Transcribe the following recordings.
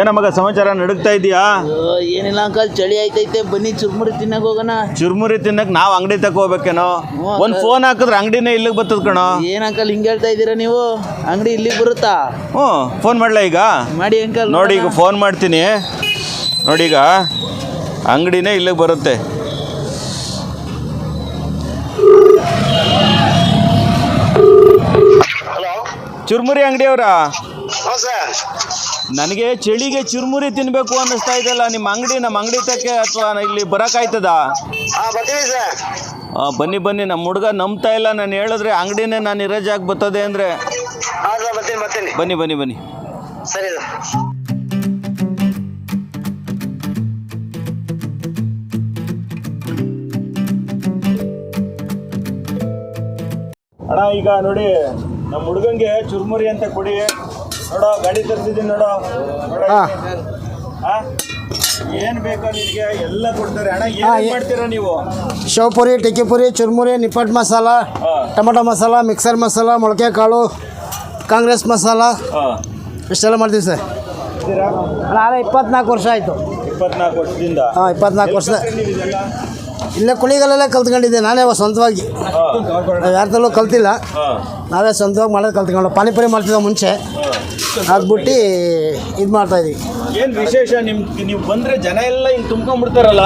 ಏನ ಮಗ ಸಮಾಚಾರ ನಡುಗ್ತಾ ಇದೀಯಾ ಏನಿಲ್ಲ ಅಂಕಲ್ ಚಳಿ ಆಯ್ತೈತೆ. ಬನ್ನಿ ಚುರ್ಮುರಿ ತಿನ್ನಕ್ ಹೋಗೋಣ. ಚುರ್ಮುರಿ ತಿನ್ನಕ್ ನಾವ್ ಅಂಗಡಿ ತಕ ಹೋಗ್ಬೇಕೇನೋ? ಹ್ಞೂ, ಒಂದ್ ಫೋನ್ ಹಾಕಿದ್ರೆ ಅಂಗಡಿನೇ ಇಲ್ಲಿಗೆ ಬರ್ತದ ಕಣೋ. ಏನ್ ಅಂಕಲ್ ಹಿಂಗ್ ಹೇಳ್ತಾ ಇದೀರಾ ನೀವು? ಅಂಗಡಿ ಇಲ್ಲಿಗೆ ಬರುತ್ತಾ? ಹ್ಞೂ ಫೋನ್ ಮಾಡ್ಲಾ ಈಗ? ಮಾಡಿ ಅಂಕಲ್ ನೋಡಿ ಈಗ ಫೋನ್ ಮಾಡ್ತೀನಿ. ನೋಡಿ ಈಗ ಅಂಗಡಿನೇ ಇಲ್ಲಿಗೆ ಬರುತ್ತೆ. ಹಲೋ ಚುರ್ಮುರಿ ಅಂಗಡಿಯವರಾ? ನನಗೆ ಚಳಿಗೆ ಚುರ್ಮುರಿ ತಿನ್ಬೇಕು ಅನ್ನಿಸ್ತಾ ಇದೆಯಲ್ಲ ನಿಮ್ಮ ಅಂಗಡಿ ನಮ್ಮ ಅಂಗಡಿ ತಕ್ಕೆ ಅಥವಾ ಇಲ್ಲಿ ಬರೋಕ್ಕಾಯ್ತದ ಬನ್ನಿ ಬನ್ನಿ ನಮ್ಮ ಹುಡುಗ ನಂಬ್ತಾ ಇಲ್ಲ ನಾನು ಹೇಳಿದ್ರೆ ಅಂಗಡಿನೇ ನಾನು ಇರೋಜಾಗಿ ಬರ್ತದೆ ಅಂದರೆ. ಬನ್ನಿ ಬನ್ನಿ ಬನ್ನಿ. ಸರಿ ಸರ್. ಅಣ್ಣ ಈಗ ನೋಡಿ ನಮ್ಮ ಹುಡುಗಂಗೆ ಚುರುಮುರಿ ಅಂತ ಕೊಡಿ. ನೋಡೋ ಗಾಡಿ ತರಿಸಿದ್ದೀನಿ ನೋಡೋ ನೋಡೋ ಆ? ಏನ್ ಬೇಕೋ ನಿನಗೆ ಎಲ್ಲ ಕೊಡ್ತಾರೆ ಅಣ್ಣ ಏನ್ ಮಾಡ್ತೀರಾ ನೀವು ಶೇವ್ಪುರಿ ಟಿಕ್ಕಿಪುರಿ ಚುರ್ಮುರಿ ನಿಪ್ಪಟ್ಟು ಮಸಾಲ ಹಾ. ಟೊಮೊಟೊ ಮಸಾಲ ಮಿಕ್ಸರ್ ಮಸಾಲ ಮೊಳಕೆ ಕಾಳು ಕಾಂಗ್ರೆಸ್ ಮಸಾಲ. ಇಷ್ಟೆಲ್ಲ ಮಾಡ್ತೀವಿ ಸರ್? ನಾಳೆ ಇಪ್ಪತ್ನಾಲ್ಕು ವರ್ಷ ಆಯಿತು ಇಪ್ಪತ್ನಾಲ್ಕು ವರ್ಷದಿಂದ ಹಾಂ ಇಪ್ಪತ್ನಾಲ್ಕು ವರ್ಷ ಎಲ್ಲಿ ನೀವು ಇದೆಲ್ಲ? ಇಲ್ಲೇ ಕುಣಿಗಲ್ಲೇ ಕಲ್ತ್ಕೊಂಡಿದ್ದೆ ನಾನೇ ಸ್ವಂತವಾಗಿ. ನಾವು ಯಾರ್ದಲ್ಲೂ ಕಲ್ತಿಲ್ಲ. ನಾವೇ ಸ್ವಂತವಾಗಿ ಮಾಡೋದು ಕಲ್ತ್ಕೊಂಡು ಪಾನಿಪುರಿ ಮಾಡ್ತಿದ್ದೋ ಮುಂಚೆ ಅದ್ಬಿಟ್ಟು ಇದು ಮಾಡ್ತಾಯಿದ್ವಿ ಏನು ವಿಶೇಷ ನಿಮ್ ನೀವು ಬಂದರೆ ಜನ ಎಲ್ಲ ಹಿಂಗೆ ತುಂಬ್ಕೊಂಡ್ಬಿಡ್ತಾರಲ್ಲ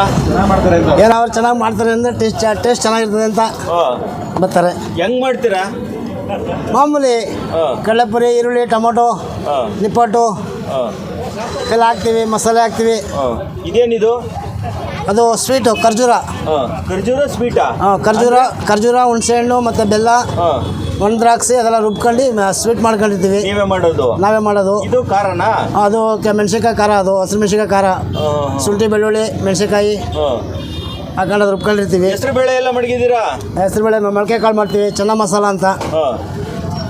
ಏನೋ ಅವ್ರು ಚೆನ್ನಾಗಿ ಮಾಡ್ತಾರೆ ಅಂದರೆ ಟೇಸ್ಟ್ ಟೇಸ್ಟ್ ಚೆನ್ನಾಗಿರ್ತದೆ ಅಂತ. ಬರ್ತಾರೆ ಹೆಂಗೆ ಮಾಡ್ತೀರಾ ಮಾಮೂಲಿ. ಕಡಲೆಪುರಿ ಈರುಳ್ಳಿ ಟೊಮೊಟೊ. ನಿಪ್ಪಟ್ಟು. ಎಲ್ಲ ಹಾಕ್ತೀವಿ ಮಸಾಲೆ ಹಾಕ್ತೀವಿ ಇದೇನಿದು ಅದು ಸ್ವೀಟು ಖರ್ಜೂರ. ಹಾ. ಖರ್ಜೂರ ಸ್ವೀಟಾ ಹಾಂ ಖರ್ಜೂರ ಖರ್ಜೂರ ಹುಣಸೆಹಣ್ಣು ಮತ್ತು ಬೆಲ್ಲ ಹಾ. ಒಣ ದ್ರಾಕ್ಷಿ ಅದೆಲ್ಲ ರುಬ್ಕೊಂಡು ಸ್ವೀಟ್ ಮಾಡ್ಕೊಂಡಿರ್ತೀವಿ ನೀವೇ ಮಾಡೋದು? ನಾವೇ ಮಾಡೋದು. ಇದು ಕಾರಣ ಅದು ಕೆ- ಮೆಣ್ಸಿನ್ಕಾಯಿ ಖಾರ ಅದು ಹಸಿರು ಮೆಣ್ಸಿನ್ಕಾಯಿ ಖಾರ. ಶುಂಠಿ ಬೆಳ್ಳುಳ್ಳಿ ಮೆಣ್ಸಿನ್ಕಾಯಿ. ಹಾಕೊಂಡು ಅದು ರುಬ್ಕೊಂಡಿರ್ತೀವಿ. ಹೆಸರು ಬೇಳೆ ಎಲ್ಲ ಮಡಗಿದ್ದೀರಾ? ಹೆಸರುಬೇಳೆ ಮೊಳಕೆ ಕಾಳು ಮಾಡ್ತೀವಿ ಚೆನ್ನ ಮಸಾಲ ಅಂತ. ಹಾ.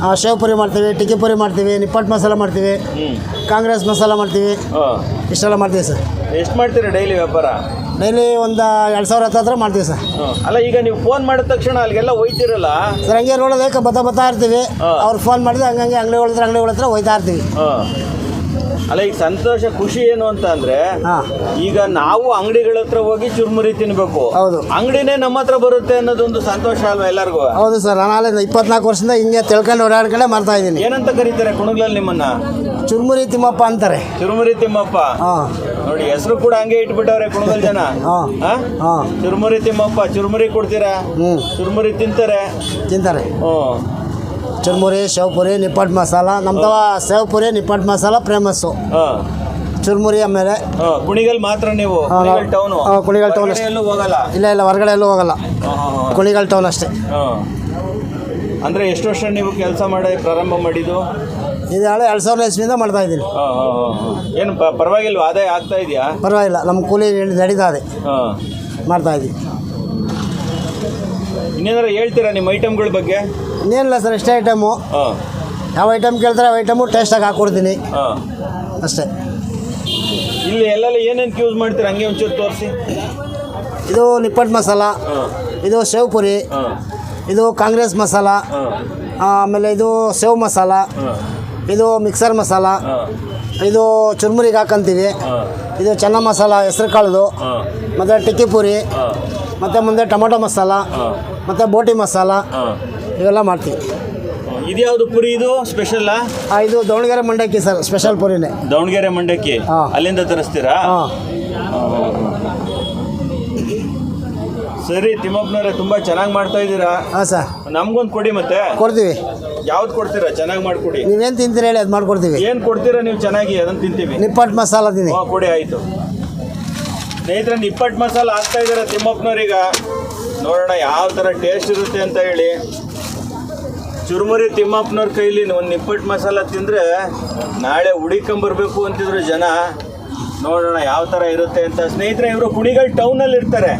ಆ, ಶೇವ್ ಪುರಿ ಮಾಡ್ತೀವಿ ಟಿಕ್ಕಿ ಪುರಿ ಮಾಡ್ತೀವಿ ನಿಪ್ಪಟ್ ಮಸಾಲ ಮಾಡ್ತೀವಿ ಹ್ಮ್. ಕಾಂಗ್ರೆಸ್ ಮಸಾಲ ಮಾಡ್ತೀವಿ. ಹಾ. ಇಷ್ಟೆಲ್ಲ ಮಾಡ್ತೀವಿ ಸರ್. ಎಷ್ಟು ಮಾಡ್ತೀರಾ ಡೈಲಿ ವ್ಯಾಪಾರ? ಡೈಲಿ ಒಂದು ಎರಡು ಸಾವಿರ ಹತ್ತತ್ರ ಮಾಡ್ತೀವಿ ಸರ್. ಅಲ್ಲ ಈಗ ನೀವು ಫೋನ್ ಮಾಡಿದ ತಕ್ಷಣ ಅಲ್ಲಿಗೆಲ್ಲ ಹೋಯ್ತಿರಲ್ಲ? ಸರ್ ಹಂಗೆ ರೋಡಲ್ಲಿ ಏಕ ಬತ್ತಾ ಬತ್ತಾ ಇರ್ತೀವಿ. ಅವ್ರು ಫೋನ್ ಮಾಡಿದ್ರೆ ಹಂಗಂಗೆ ಅಂಗಡಿಗಳ ಹತ್ರ ಅಂಗಡಿಗಳ ಹತ್ರ ಹೋಯ್ತಾ ಇರ್ತೀವಿ. ಅಲ್ಲ ಈಗ ಸಂತೋಷ ಖುಷಿ ಏನು ಅಂತ ಅಂದ್ರೆ ಈಗ ನಾವು ಅಂಗಡಿಗಳ ಹತ್ರ ಹೋಗಿ ಚುರ್ಮುರಿ ತಿನ್ಬೇಕು. ಹೌದು. ಅಂಗಡಿನೇ ನಮ್ಮ ಹತ್ರ ಬರುತ್ತೆ ಅನ್ನೋದೊಂದು ಸಂತೋಷ ಅಲ್ವಾ ಎಲ್ಲರಿಗೂ? ಹೌದು ಸರ್ ನಾನು ಇಪ್ಪತ್ನಾಲ್ಕು ವರ್ಷದಿಂದ ಹಿಂಗೆ ತಿಳ್ಕೊಂಡು ಓಡಾಡ್ಕೊಂಡೆ ಮಾಡ್ತಾ ಇದ್ದೀನಿ. ಏನಂತ ಕರೀತಾರೆ ಕುಣಗ್ಲಲ್ಲಿ ನಿಮ್ಮನ್ನ? ಚುರುಮುರಿ ತಿಮ್ಮಪ್ಪ ಅಂತಾರೆ. ಚುರುಮುರಿ ತಿಮ್ಮಪ್ಪ? ಹಾಂ. ನೋಡಿ ಹೆಸರು ಕೂಡ ಹಂಗೆ ಇಟ್ಬಿಟ್ಟವ್ರೆ ಕುಣಗಲ್ ಜನ. ಹಾ. ಹಾ? ಚುರುಮುರಿ ತಿಮ್ಮಪ್ಪ ಚುರುಮುರಿ ಕೊಡ್ತೀರಾ? ಹ್ಞೂ ಚುರುಮುರಿ ತಿಂತಾರೆ. ತಿಂತಾರೆ. ಹ್ಞೂ ಚುರುಮುರಿ ಶೇವ್ಪುರಿ ನಿಪ್ಪಟ್ ಮಸಾಲ ನಮ್ದವ ಶೇವ್ಪುರಿ ನಿಪ್ಪಟ್ ನಿಪ್ಪಟ್ಟು ಮಸಾಲ ಫೇಮಸ್ಸು ಹಾಂ. ಚುರುಮುರಿ ಆಮೇಲೆ ಹಾಂ ಕುಣಿಗಲ್ ಮಾತ್ರ ನೀವು? ಹಾ, ಕುಣಿಗಲ್ ಟೌನು ಹಾ, ಕುಣಿಗಲ್ town ಅಷ್ಟೇ. ಎಲ್ಲೂ ಹೋಗಲ್ಲ? ಇಲ್ಲ ಇಲ್ಲ ಹೊರಗಡೆ ಎಲ್ಲೂ ಹೋಗಲ್ಲ. ಹಾಂ ಹಾಂ ಕುಣಿಗಲ್ ಟೌನ್ ಅಷ್ಟೇ. ಹಾಂ. ಅಂದರೆ ಎಷ್ಟು ವರ್ಷ ನೀವು ಕೆಲಸ ಮಾಡಿ ಪ್ರಾರಂಭ ಮಾಡಿದ್ದು? ಇದು ಹಳೆ ಎರಡು ಸಾವಿರ ಇಸ್ವಿಯಿಂದ ಮಾಡ್ತಾ ಇದ್ದೀನಿ. ಏನು ಪ- ಪರವಾಗಿಲ್ವಾ? ಆದಾಯ ಆಗ್ತಾ ಇದೆಯಾ? ಪರವಾಗಿಲ್ಲ ನಮ್ಮ ಕೂಲಿ ನಡೀತಾ ಇದೆ ಹಾಂ. ಮಾಡ್ತಾ ಇದ್ದೀವಿ ಇನ್ನೇನಾರು ಹೇಳ್ತೀರಾ ನಿಮ್ಮ ಐಟಮ್ಗಳ ಬಗ್ಗೆ? ಇನ್ನೇನಿಲ್ಲ ಸರ್ ಎಷ್ಟೇ ಐಟಮು. ಹಾಂ. ಯಾವ ಐಟಮ್ ಕೇಳ್ತಾರೆ ಆ ಐಟಮು ಟೇಸ್ಟಾಗಿ ಹಾಕ್ಕೊಡ್ತೀನಿ ಹಾಂ. ಅಷ್ಟೇ. ಇಲ್ಲಿ ಎಲ್ಲೆಲ್ಲ ಏನೇನು ಯೂಸ್ ಮಾಡ್ತೀರಾ? ಹಂಗೆ ಒಂಚೂರು ತೋರಿಸಿ. ಇದು ನಿಪ್ಪಟ್ಟು ಮಸಾಲ ಇದು ಸೇವ್ ಪುರಿ ಇದು ಕಾಂಗ್ರೆಸ್ ಮಸಾಲ ಆಮೇಲೆ ಇದು ಸೇವ್ ಮಸಾಲ ಇದು ಮಿಕ್ಸರ್ ಮಸಾಲ ಇದು ಚುರ್ಮುರಿಗೆ ಹಾಕಂತೀವಿ. ಇದು ಚೆನ್ನ ಮಸಾಲ ಹೆಸರು ಕಾಳದು ಮತ್ತು ಟಿಕ್ಕಿ ಪೂರಿ ಮತ್ತು ಮುಂದೆ ಟೊಮೊಟೊ ಮಸಾಲ ಮತ್ತು ಬೋಟಿ ಮಸಾಲ ಇವೆಲ್ಲ ಮಾಡ್ತೀವಿ. ಇದ್ಯಾವುದು ಪುರಿ ಇದು? ಸ್ಪೆಷಲ್ ಇದು ದಾವಣಗೆರೆ ಮಂಡಕ್ಕಿ ಸರ್ ಸ್ಪೆಷಲ್ ಪುರಿನೇ. ದಾವಣಗೆರೆ ಮಂಡಕ್ಕಿ. ಅಲ್ಲಿಂದ ತರಿಸ್ತೀರಾ? ಸರಿ ತಿಮ್ಮಪ್ಪನವ್ರೆ ತುಂಬಾ ಚೆನ್ನಾಗಿ ಮಾಡ್ತಾ ಇದ್ದೀರಾ? ಹಾಂ ಸರ್. ನಮ್ಗೊಂದು ಕೊಡಿ ಮತ್ತೆ. ಕೊಡ್ತೀವಿ. ಯಾವ್ದು ಕೊಡ್ತೀರಾ? ಚೆನ್ನಾಗಿ ಮಾಡ್ಕೊಡಿ. ನೀವೇನು ತಿಂತೀರಿ ಹೇಳಿ ಅದು ಮಾಡ್ಕೊಡ್ತೀವಿ. ಏನು ಕೊಡ್ತೀರಾ ನೀವು ಚೆನ್ನಾಗಿ? ಅದನ್ನ ತಿಂತೀವಿ. ನಿಪ್ಪಟ್ಟು ಮಸಾಲ ತಿನ್ನಿ. ಹಾ ಕೊಡಿ ಆಯ್ತು. ಸ್ನೇಹಿತರೆ ನಿಪ್ಪಟ್ಟು ಮಸಾಲ ಹಾಕ್ತಾ ಇದ್ದಾರೆ ತಿಮ್ಮಪ್ಪನವ್ರೀಗ. ನೋಡೋಣ ಯಾವ ಥರ ಟೇಸ್ಟ್ ಇರುತ್ತೆ ಅಂತ ಹೇಳಿ. ಚುರುಮುರಿ ತಿಮ್ಮಪ್ಪನವ್ರ ಕೈಲಿ ಒಂದು ನಿಪ್ಪಟ್ಟು ಮಸಾಲ ತಿಂದರೆ ನಾಳೆ ಹುಡಿಕೊಂಬರ್ಬೇಕು ಅಂತಿದ್ರು ಜನ. ನೋಡೋಣ ಯಾವ ಥರ ಇರುತ್ತೆ ಅಂತ. ಸ್ನೇಹಿತರೆ ಇವರು ಕುಣಿಗಲ್ ಟೌನಲ್ಲಿ ಇರ್ತಾರೆ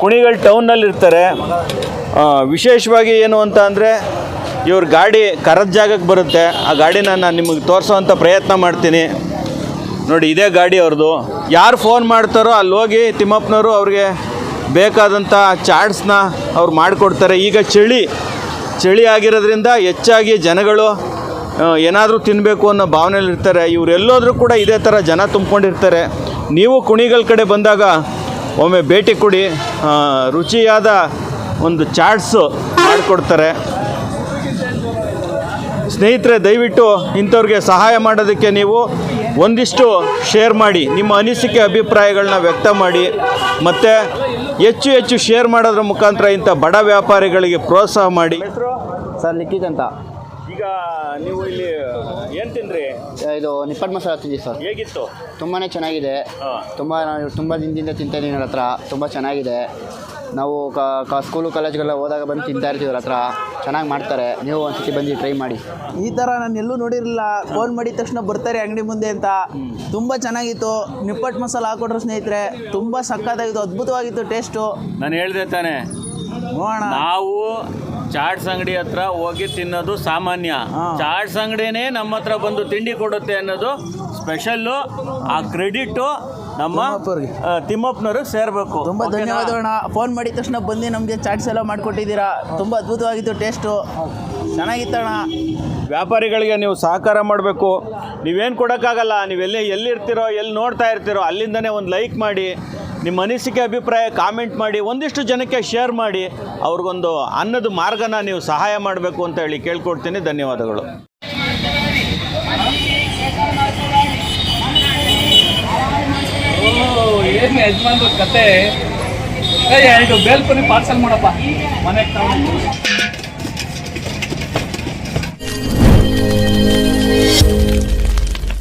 ಕುಣಿಗಲ್ ಟೌನ್ನಲ್ಲಿರ್ತಾರೆ. ವಿಶೇಷವಾಗಿ ಏನು ಅಂತ ಅಂದರೆ ಇವ್ರ ಗಾಡಿ ಕರದ ಜಾಗಕ್ಕೆ ಬರುತ್ತೆ. ಆ ಗಾಡಿನ ನಾನು ನಿಮಗೆ ತೋರಿಸೋವಂಥ ಪ್ರಯತ್ನ ಮಾಡ್ತೀನಿ. ನೋಡಿ, ಇದೇ ಗಾಡಿ ಅವ್ರದ್ದು ಯಾರು ಫೋನ್ ಮಾಡ್ತಾರೋ ಅಲ್ಲಿ ಹೋಗಿ ತಿಮ್ಮಪ್ಪನವರು ಅವ್ರಿಗೆ ಬೇಕಾದಂಥ ಚಾಟ್ಸ್ನ ಅವ್ರು ಮಾಡಿಕೊಡ್ತಾರೆ. ಈಗ ಚಳಿ ಚಳಿ ಆಗಿರೋದ್ರಿಂದ ಹೆಚ್ಚಾಗಿ ಜನಗಳು ಏನಾದರೂ ತಿನ್ನಬೇಕು ಅನ್ನೋ ಭಾವನೆಯಲ್ಲಿ ಇರ್ತಾರೆ. ಇವರೆಲ್ಲೋದ್ರೂ ಕೂಡ ಇದೇ ಥರ ಜನ ತುಂಬ್ಕೊಂಡಿರ್ತಾರೆ. ನೀವು ಕುಣಿಗಳ ಕಡೆ ಬಂದಾಗ ಒಮ್ಮೆ ಭೇಟಿ ಕೊಡಿ. ರುಚಿಯಾದ ಒಂದು ಚಾಟ್ಸು ಮಾಡಿಕೊಡ್ತಾರೆ. ಸ್ನೇಹಿತರೆ, ದಯವಿಟ್ಟು ಇಂಥವ್ರಿಗೆ ಸಹಾಯ ಮಾಡೋದಕ್ಕೆ ನೀವು ಒಂದಿಷ್ಟು ಶೇರ್ ಮಾಡಿ. ನಿಮ್ಮ ಅನಿಸಿಕೆ, ಅಭಿಪ್ರಾಯಗಳನ್ನ ವ್ಯಕ್ತ ಮಾಡಿ. ಮತ್ತು ಹೆಚ್ಚು ಹೆಚ್ಚು ಶೇರ್ ಮಾಡೋದ್ರ ಮುಖಾಂತರ ಇಂಥ ಬಡ ವ್ಯಾಪಾರಿಗಳಿಗೆ ಪ್ರೋತ್ಸಾಹ ಮಾಡಿ. ಸರ್ ಲಿಖಿತ್ ಅಂತ. ಈಗ ನೀವು ಇಲ್ಲಿ ಏನು ತಿನ್ರಿ ಇದು ನಿಪ್ಪಟ್ ಮಸಾಲ ತಿಂದಿ ಸರ್. ಹೇಗಿತ್ತು? ತುಂಬಾ ಚೆನ್ನಾಗಿದೆ. ತುಂಬಾ ತುಂಬ ನಾನು ತುಂಬ ದಿನದಿಂದ ತಿಂತಾ ಇದ್ದೀನಿ ಅವ್ರ ಹತ್ರ. ತುಂಬ ಚೆನ್ನಾಗಿದೆ. ನಾವು ಕ ಸ್ಕೂಲು ಕಾಲೇಜ್ಗೆಲ್ಲ ಹೋದಾಗ ಬಂದು ತಿಂತಾ ಇರ್ತೀವಿ ಅವ್ರ ಹತ್ರ. ಚೆನ್ನಾಗಿ ಮಾಡ್ತಾರೆ. ನೀವು ಒಂದ್ಸತಿ ಬಂದು ಟ್ರೈ ಮಾಡಿ. ಈ ಥರ ನಾನು ಎಲ್ಲೂ ನೋಡಿರಲಿಲ್ಲ. ಫೋನ್ ಮಾಡಿದ ತಕ್ಷಣ ಬರ್ತಾರೆ ಅಂಗಡಿ ಮುಂದೆ ಅಂತ. ತುಂಬ ಚೆನ್ನಾಗಿತ್ತು. ನಿಪ್ಪಟ್ಟು ಮಸಾಲ ಹಾಕೊಟ್ರು ಸ್ನೇಹಿತರೆ. ತುಂಬ ಸಕ್ಕತ್ತಾಗಿತ್ತು. ಅದ್ಭುತವಾಗಿತ್ತು ಟೇಸ್ಟು ನಾನು ಹೇಳಿದೆ ತಾನೆ. ನೋಡೋಣ. ನಾವು ಚಾಟ್ಸ್ ಅಂಗಡಿ ಹತ್ರ ಹೋಗಿ ತಿನ್ನೋದು ಸಾಮಾನ್ಯ. ಚಾಟ್ಸ್ ಅಂಗಡಿನೇ ನಮ್ಮ ಹತ್ರ ಬಂದು ತಿಂಡಿ ಕೊಡುತ್ತೆ ಅನ್ನೋದು ಸ್ಪೆಷಲ್ಲು. ಆ ಕ್ರೆಡಿಟು ನಮ್ಮ ತಿಮ್ಮಪ್ಪನವ್ರಿಗೆ ಸೇರಬೇಕು. ತುಂಬ ಧನ್ಯವಾದಗಳನ್ನ ಫೋನ್ ಮಾಡಿದ ತಕ್ಷಣ ಬಂದು ನಮಗೆ ಚಾಟ್ಸ್ ಎಲ್ಲ ಮಾಡಿಕೊಟ್ಟಿದ್ದೀರಾ. ತುಂಬ ಅದ್ಭುತವಾಗಿತ್ತು ಟೇಸ್ಟು. ಚೆನ್ನಾಗಿತ್ತಣ್ಣ ವ್ಯಾಪಾರಿಗಳಿಗೆ ನೀವು ಸಹಕಾರ ಮಾಡಬೇಕು. ನೀವೇನು ಕೊಡೋಕ್ಕಾಗಲ್ಲ. ನೀವೆಲ್ಲಿ ಎಲ್ಲಿರ್ತಿರೋ ಎಲ್ಲಿ ನೋಡ್ತಾ ಇರ್ತಿರೋ ಅಲ್ಲಿಂದನೇ ಒಂದು ಲೈಕ್ ಮಾಡಿ. ನಿಮ್ಮ ಅನಿಸಿಕೆ ಅಭಿಪ್ರಾಯ ಕಾಮೆಂಟ್ ಮಾಡಿ, ಒಂದಿಷ್ಟು ಜನಕ್ಕೆ ಶೇರ್ ಮಾಡಿ, ಅವ್ರಿಗೊಂದು ಅನ್ನದ ಮಾರ್ಗನ ನೀವು ಸಹಾಯ ಮಾಡಬೇಕು ಅಂತ ಹೇಳಿ ಕೇಳ್ಕೊಡ್ತೀನಿ. ಧನ್ಯವಾದಗಳು. ಕತೆ. ಇದು ಬೇಲ್ಪುರಿ ಪಾರ್ಸಲ್ ಮಾಡಪ್ಪ. ಮನೆಗೆ